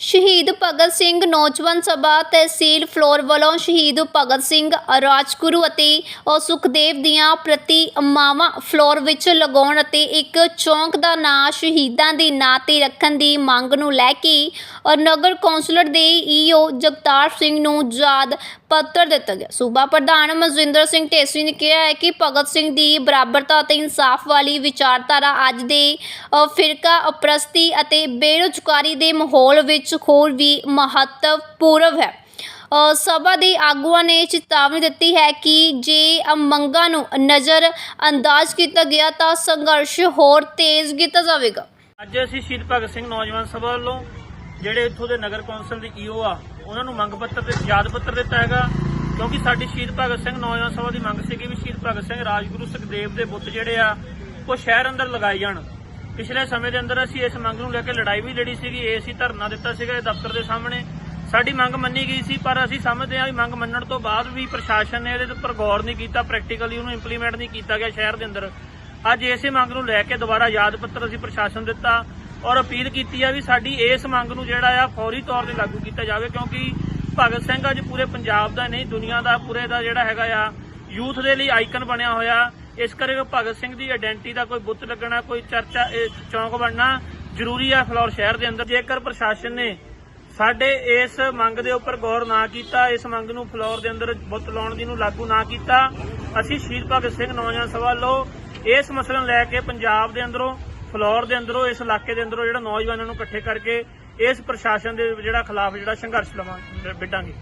ਸ਼ਹੀਦ ਭਗਤ ਸਿੰਘ ਨੌਜਵਾਨ ਸਭਾ ਤਹਿਸੀਲ ਫਲੋਰ ਵੱਲੋਂ ਸ਼ਹੀਦ ਭਗਤ ਸਿੰਘ ਰਾਜਗੁਰੂ ਅਤੇ ਅ, ਸੁਖਦੇਵ ਦੀਆਂ ਪ੍ਰਤੀਮਾਵਾਂ ਫਲੋਰ ਵਿੱਚ ਲਗਾਉਣ ਅਤੇ ਇੱਕ ਚੌਂਕ ਦਾ ਨਾਂ ਸ਼ਹੀਦਾਂ ਦੇ ਨਾਂ ਤੇ ਰੱਖਣ ਦੀ ਮੰਗ ਨੂੰ ਲੈ ਕੇ ਨਗਰ ਕੌਂਸਲਰ ਦੇ ਈਓ ਜਗਤਾਰ ਸਿੰਘ ਨੂੰ ਯਾਦ ਪੱਤਰ ਦਿੱਤਾ ਗਿਆ। ਸੂਬਾ ਪ੍ਰਧਾਨ ਮਨਜਿੰਦਰ ਸਿੰਘ ਢੇਸੀ ਨੇ ਕਿਹਾ ਹੈ ਕਿ ਭਗਤ ਸਿੰਘ ਦੀ ਬਰਾਬਰਤਾ ਅਤੇ ਇਨਸਾਫ ਵਾਲੀ ਵਿਚਾਰਧਾਰਾ ਅੱਜ ਦੇ ਫਿਰਕਾ, ਅਪਰਸਤੀ ਅਤੇ ਬੇਰੁਜ਼ਗਾਰੀ ਦੇ ਮਾਹੌਲ ਵਿੱਚ ਹੋਰ ਵੀ ਮਹੱਤਵਪੂਰਨ ਹੈ। ਸਭਾ ਦੇ ਆਗੂਆਂ ਨੇ ਚੇਤਾਵਨੀ ਦਿੱਤੀ ਹੈ ਕਿ ਜੇ ਮੰਗਾਂ ਨੂੰ ਨਜ਼ਰ ਅੰਦਾਜ਼ ਕੀਤਾ ਗਿਆ ਤਾਂ ਸੰਘਰਸ਼ ਹੋਰ ਤੇਜ਼ ਕੀਤਾ ਜਾਵੇਗਾ। ਅੱਜ ਅਸੀਂ ਸ਼ਹੀਦ ਭਗਤ ਸਿੰਘ ਨੌਜਵਾਨ ਸਭਾ ਵੱਲੋਂ ਜਿਹੜੇ ਇੱਥੋਂ ਦੇ ਨਗਰ ਕੌਂਸਲ ਦੇ ਈਓ ਆ, ਉਹਨਾਂ ਨੂੰ ਮੰਗ ਪੱਤਰ ਤੇ ਯਾਦ ਪੱਤਰ ਦਿੱਤਾ ਹੈਗਾ, ਕਿਉਂਕਿ ਸਾਡੀ ਸ਼ਹੀਦ ਭਗਤ ਸਿੰਘ ਨੌਜਵਾਨ ਸਭਾ ਦੀ ਮੰਗ ਸੀਗੀ ਵੀ ਸ਼ਹੀਦ ਭਗਤ ਸਿੰਘ ਰਾਜਗੁਰੂ ਸੁਖਦੇਵ ਦੇ ਬੁੱਤ ਜਿਹੜੇ ਆ, ਉਹ ਸ਼ਹਿਰ ਅੰਦਰ ਲਗਾਏ ਜਾਣ। ਪਿਛਲੇ ਸਮੇਂ ਦੇ ਅੰਦਰ ਅਸੀਂ ਇਸ ਮੰਗ ਨੂੰ ਲੈ ਕੇ ਲੜਾਈ ਵੀ ਲੜੀ ਸੀਗੀ, ਇਹ ਅਸੀਂ ਧਰਨਾ ਦਿੱਤਾ ਸੀਗਾ ਇਹ ਦਫ਼ਤਰ ਦੇ ਸਾਹਮਣੇ। ਸਾਡੀ ਮੰਗ ਮੰਨੀ ਗਈ ਸੀ, ਪਰ ਅਸੀਂ ਸਮਝਦੇ ਹਾਂ ਵੀ ਮੰਗ ਮੰਨਣ ਤੋਂ ਬਾਅਦ ਵੀ ਪ੍ਰਸ਼ਾਸਨ ਨੇ ਇਹਦੇ ਉੱਪਰ ਗੌਰ ਨਹੀਂ ਕੀਤਾ ਪ੍ਰੈਕਟੀਕਲੀ ਉਹਨੂੰ ਇੰਪਲੀਮੈਂਟ ਨਹੀਂ ਕੀਤਾ ਗਿਆ ਸ਼ਹਿਰ ਦੇ ਅੰਦਰ। ਅੱਜ ਇਸੇ ਮੰਗ ਨੂੰ ਲੈ ਕੇ ਦੁਬਾਰਾ ਯਾਦ ਪੱਤਰ ਅਸੀਂ ਪ੍ਰਸ਼ਾਸਨ ਦਿੱਤਾ। ਔਰ ਅਪੀਲ ਕੀਤੀ ਆ ਵੀ ਸਾਡੀ ਇਸ ਮੰਗ ਨੂੰ ਜਿਹੜਾ ਆ ਫੌਰੀ ਤੌਰ ਤੇ ਲਾਗੂ ਕੀਤਾ ਜਾਵੇ, ਕਿਉਂਕਿ ਭਗਤ ਸਿੰਘ ਅੱਜ ਪੂਰੇ ਪੰਜਾਬ ਦਾ ਨਹੀਂ, ਦੁਨੀਆ ਦਾ ਪੂਰੇ ਦਾ ਜਿਹੜਾ ਹੈਗਾ ਆ, ਯੂਥ ਦੇ ਲਈ ਆਈਕਨ ਬਣਿਆ ਹੋਇਆ। ਇਸ ਕਰਕੇ ਭਗਤ ਸਿੰਘ ਦੀ ਆਇਡੈਂਟੀ ਦਾ ਕੋਈ ਬੁੱਤ ਲੱਗਣਾ, ਕੋਈ ਚਰਚਾ ਚੌਂਕ ਬਣਨਾ ਜ਼ਰੂਰੀ ਆ ਫਲੋਰ ਸ਼ਹਿਰ ਦੇ ਅੰਦਰ। ਜੇਕਰ ਪ੍ਰਸ਼ਾਸਨ ਨੇ ਸਾਡੇ ਇਸ ਮੰਗ ਦੇ ਉੱਪਰ ਗੌਰ ਨਾ ਕੀਤਾ, ਇਸ ਮੰਗ ਨੂੰ ਫਲੋਰ ਦੇ ਅੰਦਰ ਬੁੱਤ ਲਾਉਣ ਦੀ ਨੂੰ ਲਾਗੂ ਨਾ ਕੀਤਾ, ਅਸੀਂ ਸ਼ਹੀਦ ਭਗਤ ਸਿੰਘ ਨੌਜਵਾਨ ਸਭਾ ਵੱਲੋਂ ਇਸ ਮਸਲੇ ਨੂੰ ਲੈ ਕੇ ਪੰਜਾਬ ਦੇ ਅੰਦਰੋਂ ਫਲੋਰ ਦੇ ਅੰਦਰੋਂ, ਇਸ ਇਲਾਕੇ ਦੇ ਅੰਦਰੋਂ ਜਿਹੜਾ ਨੌਜਵਾਨਾਂ ਨੂੰ ਇਕੱਠੇ ਕਰਕੇ ਇਸ ਪ੍ਰਸ਼ਾਸਨ ਦੇ ਜਿਹੜਾ ਖਿਲਾਫ ਜਿਹੜਾ ਸੰਘਰਸ਼ ਲਵਾਂ ਵਿੱਢਾਂਗੇ।